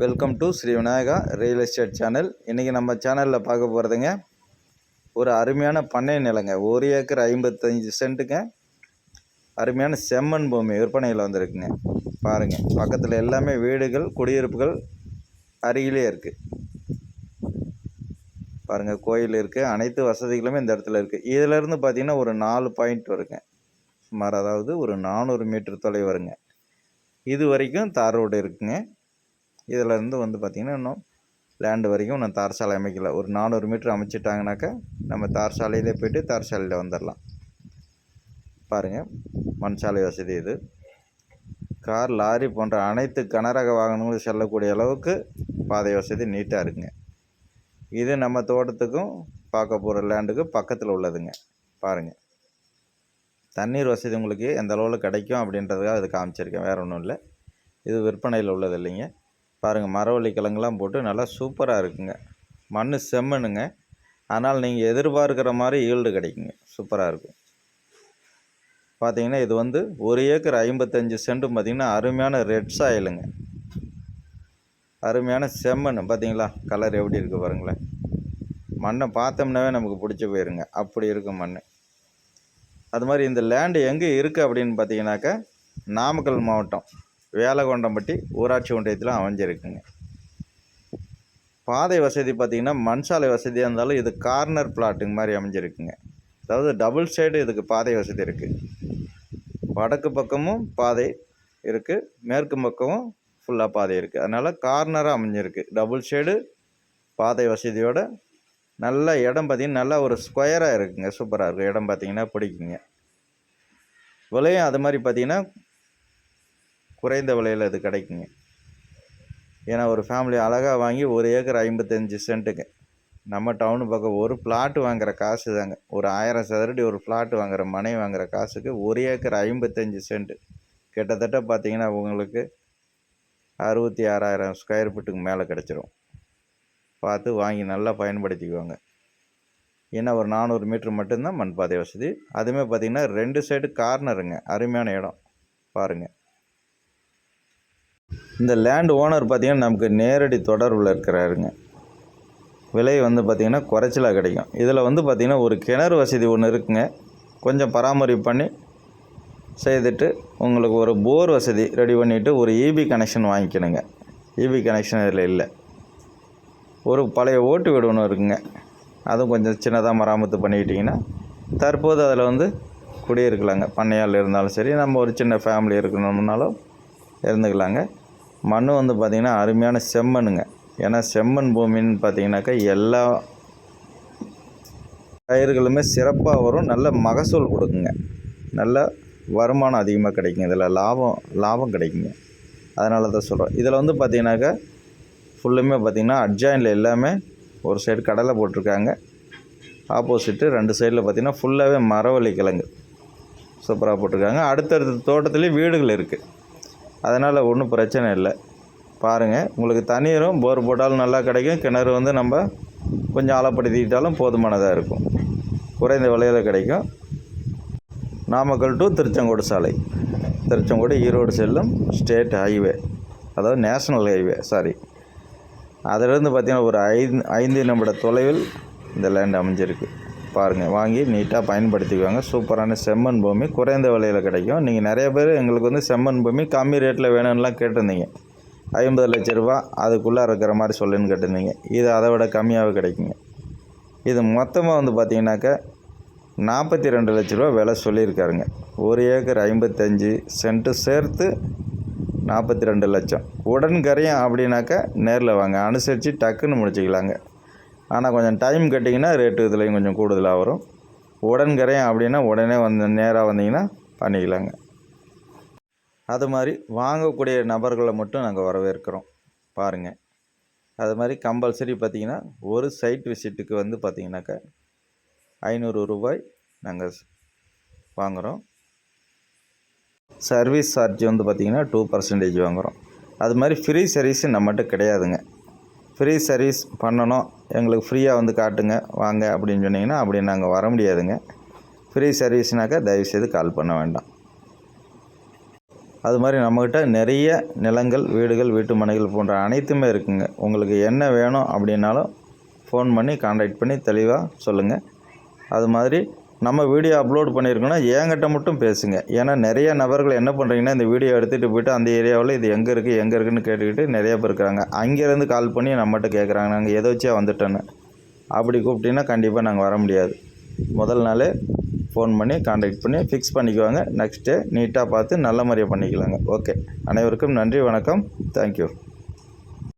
Welcome to Shri Vinayaka real estate channel இன்றைக்கி நம்ம சேனலில் பார்க்க போகிறதுங்க ஒரு அருமையான பண்ணை நிலங்க. ஒரு ஏக்கர் ஐம்பத்தஞ்சு சென்ட்டுங்க. அருமையான செம்மண் பூமி விற்பனையில் வந்திருக்குங்க. பாருங்கள் பக்கத்தில் எல்லாமே வீடுகள் குடியிருப்புகள் அருகிலே இருக்குது பாருங்கள் கோயில் இருக்குது அனைத்து வசதிகளுமே இந்த இடத்துல இருக்குது இதிலேருந்து பார்த்தீங்கன்னா ஒரு நாலு பாயிண்ட் வருங்க. சுமார் அதாவது ஒரு நானூறு மீட்டர் தொலைவு வருங்க. இது வரைக்கும் தார் ரோடு இருக்குங்க. இதில் இருந்து வந்து பார்த்திங்கன்னா இன்னும் லேண்டு வரைக்கும் இன்னும் தார் சாலை அமைக்கல. ஒரு நானூறு மீட்ரு அமைச்சிட்டாங்கனாக்கா நம்ம தார் சாலையிலே போயிட்டு தார் சாலையில் வந்துடலாம் பாருங்கள் மண் சாலை வசதி இது. கார் லாரி போன்ற அனைத்து கனரக வாகனங்களும் செல்லக்கூடிய அளவுக்கு பாதை வசதி நீட்டாக இருக்குங்க. இது நம்ம தோட்டத்துக்கும் பார்க்க போகிற லேண்டுக்கு பக்கத்தில் உள்ளதுங்க. பாருங்கள் தண்ணீர் வசதி உங்களுக்கு எந்த அளவில் கிடைக்கும் அப்படின்றதுக்காக அது காமிச்சிருக்கேன். வேறு ஒன்றும் இல்லை. இது விற்பனையில் உள்ளது இல்லைங்க. பாருங்கள் மரவள்ளி கிழங்குலாம் போட்டு நல்லா சூப்பராக இருக்குங்க. மண் செம்மண்ணுங்க. ஆனால் நீங்கள் எதிர்பார்க்குற மாதிரி ஈல்டு கிடைக்குங்க. சூப்பராக இருக்கும். பார்த்தீங்கன்னா இது வந்து ஒரு ஏக்கர் ஐம்பத்தஞ்சு சென்ட்டும் பார்த்திங்கன்னா அருமையான ரெட் சாயிலுங்க. அருமையான செம்மண் பார்த்தீங்களா கலர் எப்படி இருக்குது பாருங்களேன். மண்ணை பார்த்தோம்னாவே நமக்கு பிடிச்சி போயிருங்க. அப்படி இருக்கும் மண் அது மாதிரி இந்த லேண்டு எங்கே இருக்குது அப்படின்னு பார்த்தீங்கன்னாக்கா நாமக்கல் மாவட்டம். வேலகொண்டம்பட்டி ஊராட்சி ஒன்றியத்தில் அமைஞ்சிருக்குங்க. பாதை வசதி பார்த்திங்கன்னா மண் சாலை வசதியாக இருந்தாலும் இது கார்னர் பிளாட்டுங்க மாதிரி அமைஞ்சிருக்குங்க. அதாவது டபுள் சைடு இதுக்கு பாதை வசதி இருக்குது வடக்கு பக்கமும் பாதை இருக்குது மேற்கு பக்கமும் ஃபுல்லாக பாதை இருக்குது அதனால் கார்னராக அமைஞ்சிருக்கு. டபுள் சைடு பாதை வசதியோட நல்ல இடம் பார்த்திங்கன்னா நல்லா ஒரு ஸ்கொயராக இருக்குங்க. சூப்பராக இருக்கும் இடம் பார்த்திங்கன்னா பிடிக்குங்க. விலையும் அது மாதிரி பார்த்திங்கன்னா குறைந்த விலையில் இது கிடைக்குங்க. ஏன்னா ஒரு ஃபேமிலி அழகாக வாங்கி ஒரு ஏக்கர் ஐம்பத்தஞ்சு சென்ட்டுங்க நம்ம டவுனு பக்கம் ஒரு பிளாட்டு வாங்குற காசு தாங்க. ஒரு ஆயிரம் சதுரடி ஒரு பிளாட் வாங்குற மனை வாங்குற காசுக்கு ஒரு ஏக்கர் ஐம்பத்தஞ்சு சென்ட்டு கிட்டத்தட்ட பார்த்தீங்கன்னா உங்களுக்கு அறுபத்தி ஆறாயிரம் ஸ்கொயர் ஃபீட்டுக்கு மேலே கிடச்சிரும். பார்த்து வாங்கி நல்லா பயன்படுத்திக்குவாங்க ஏன்னா ஒரு நானூறு மீட்ரு மட்டும்தான் மண் பாதை வசதி. அதுவுமே பார்த்திங்கன்னா ரெண்டு சைடு கார்னருங்க அருமையான இடம். பாருங்கள் இந்த லேண்ட் ஓனர் பார்த்திங்கன்னா நமக்கு நேரடி தொடர்பில் இருக்கிறாருங்க. விலை வந்து பார்த்திங்கன்னா குறைச்சலாக கிடைக்கும். இதில் வந்து பார்த்திங்கன்னா ஒரு கிணறு வசதி ஒன்று இருக்குங்க. கொஞ்சம் பராமரிப்பு பண்ணி செய்துட்டு உங்களுக்கு ஒரு போர் வசதி ரெடி பண்ணிவிட்டு ஒரு இபி கனெக்ஷன் வாங்கிக்கணுங்க. இபி கனெக்ஷன் இதில் இல்லை. ஒரு பழைய ஓட்டு வீடு ஒன்று இருக்குங்க. அதுவும் கொஞ்சம் சின்னதாக மராமத்து பண்ணிக்கிட்டிங்கன்னா தற்போது அதில் வந்து குடியிருக்கலாங்க. பண்ணையால் இருந்தாலும் சரி நம்ம ஒரு சின்ன ஃபேமிலி இருக்கணும்னாலும் இருந்துக்கலாங்க. மண் வந்து பார்த்திங்கன்னா அருமையான செம்மண்ணுங்க. ஏன்னா செம்மண் பூமின்னு பார்த்தீங்கன்னாக்கா எல்லா பயிர்களுமே சிறப்பாக வரும். நல்ல மகசூல் கொடுக்குங்க. நல்ல வருமானம் அதிகமாக கிடைக்கும் இதில் லாபம் லாபம் கிடைக்குங்க. அதனால தான் சொல்கிறோம் இதில் வந்து பார்த்திங்கனாக்கா ஃபுல்லுமே பார்த்திங்கன்னா அட்ஜாயினில் எல்லாமே ஒரு சைடு கடலை போட்டிருக்காங்க. ஆப்போசிட்டு ரெண்டு சைடில் பார்த்திங்கன்னா ஃபுல்லாகவே மரவள்ளி கிழங்கு சூப்பராக போட்டிருக்காங்க. அடுத்தடுத்த தோட்டத்துலேயும் வீடுகள் இருக்குது அதனால் ஒன்றும் பிரச்சனை இல்லை. பாருங்கள் உங்களுக்கு தண்ணீரும் போர் போட்டாலும் நல்லா கிடைக்கும். கிணறு வந்து நம்ம கொஞ்சம் ஆழப்படுத்திக்கிட்டாலும் போதுமானதாக இருக்கும். குறைந்த விலையில் கிடைக்கும். நாமக்கல் டு திருச்செங்கோடு சாலை. திருச்செங்கோடு ஈரோடு செல்லும் ஸ்டேட் ஹைவே அதாவது நேஷ்னல் ஹைவே சாரி அதிலிருந்து பார்த்திங்கன்னா ஒரு ஐந்து ஐந்து நிமிட தொலைவில் இந்த லேண்ட் அமைஞ்சிருக்கு. பாருங்கள் வாங்கி நீட்டாக பயன்படுத்திக்குவாங்க. சூப்பரான செம்மண் பூமி குறைந்த விலையில் கிடைக்கும். நீங்கள் நிறைய பேர் எங்களுக்கு வந்து செம்மண் பூமி கம்மி ரேட்டில் வேணும்லாம் கேட்டிருந்தீங்க. ஐம்பது லட்ச ரூபா அதுக்குள்ளே இருக்கிற மாதிரி சொல்லுன்னு கேட்டிருந்தீங்க. இது அதை விட கம்மியாகவே கிடைக்குங்க. இது மொத்தமாக வந்து பார்த்திங்கனாக்கா நாற்பத்தி ரெண்டு லட்ச ரூபா விலை சொல்லியிருக்காருங்க. ஒரு ஏக்கர் ஐம்பத்தஞ்சு சென்ட்டு சேர்த்து நாற்பத்தி ரெண்டு லட்சம். உடன்கரையும் அப்படின்னாக்கா நேரில் வாங்க. அனுசரித்து டக்குன்னு முடிச்சிக்கலாங்க. ஆனால் கொஞ்சம் டைம் கட்டிங்கன்னா ரேட்டு இதுலேயும் கொஞ்சம் கூடுதலாக வரும். உடன்கரையும் அப்படின்னா உடனே வந்து நேராக வந்தீங்கன்னா பண்ணிக்கலாங்க. அது மாதிரி வாங்கக்கூடிய நபர்களை மட்டும் நாங்கள் வரவேற்கிறோம். பாருங்கள் அது மாதிரி கம்பல்சரி பார்த்திங்கன்னா ஒரு சைட் விசிட்டுக்கு வந்து பார்த்திங்கனாக்கா ஐநூறு ரூபாய் நாங்கள் வாங்குகிறோம் சர்வீஸ் சார்ஜ் வந்து பார்த்திங்கன்னா டூ பர்சன்டேஜ் வாங்குகிறோம் அது மாதிரி ஃப்ரீ சர்வீஸு நம்மகிட்ட கிடையாதுங்க. ஃப்ரீ சர்வீஸ் பண்ணணும். எங்களுக்கு ஃப்ரீயாக வந்து காட்டுங்க. வாங்க அப்படின்னு சொன்னிங்கன்னா அப்படி நாங்கள் வர முடியாதுங்க. ஃப்ரீ சர்வீஸ்னாக்கா தயவுசெய்து கால் பண்ண வேண்டாம். அது மாதிரி நம்மக்கிட்ட நிறைய நிலங்கள் வீடுகள் வீட்டு மனைகள் போன்ற அனைத்துமே இருக்குங்க. உங்களுக்கு என்ன வேணும் அப்படின்னாலும் ஃபோன் பண்ணி காண்டாக்ட் பண்ணி தெளிவாக சொல்லுங்கள் அது மாதிரி நம்ம வீடியோ அப்லோட் பண்ணியிருக்கோன்னா என்கிட்ட மட்டும் பேசுங்க. ஏன்னா நிறைய நபர்கள் என்ன பண்ணுறீங்கன்னா இந்த வீடியோ எடுத்துகிட்டு போயிட்டு அந்த ஏரியாவில் இது எங்கே இருக்குது எங்கே இருக்குன்னு கேட்டுக்கிட்டு நிறைய பேர் இருக்கிறாங்க அங்கேருந்து கால் பண்ணி நம்மகிட்ட கேட்குறாங்க நாங்கள் எதை வச்சே வந்துட்டோன்னு. அப்படி கூப்பிட்டீங்கன்னா கண்டிப்பாக நாங்கள் வர முடியாது. முதல் நாளே ஃபோன் பண்ணி காண்டாக்ட் பண்ணி ஃபிக்ஸ் பண்ணிக்குவாங்க. நெக்ஸ்ட்டு நீட்டாக பார்த்து நல்ல முறையாக பண்ணிக்கலாங்க. ஓகே அனைவருக்கும் நன்றி வணக்கம். தேங்க்யூ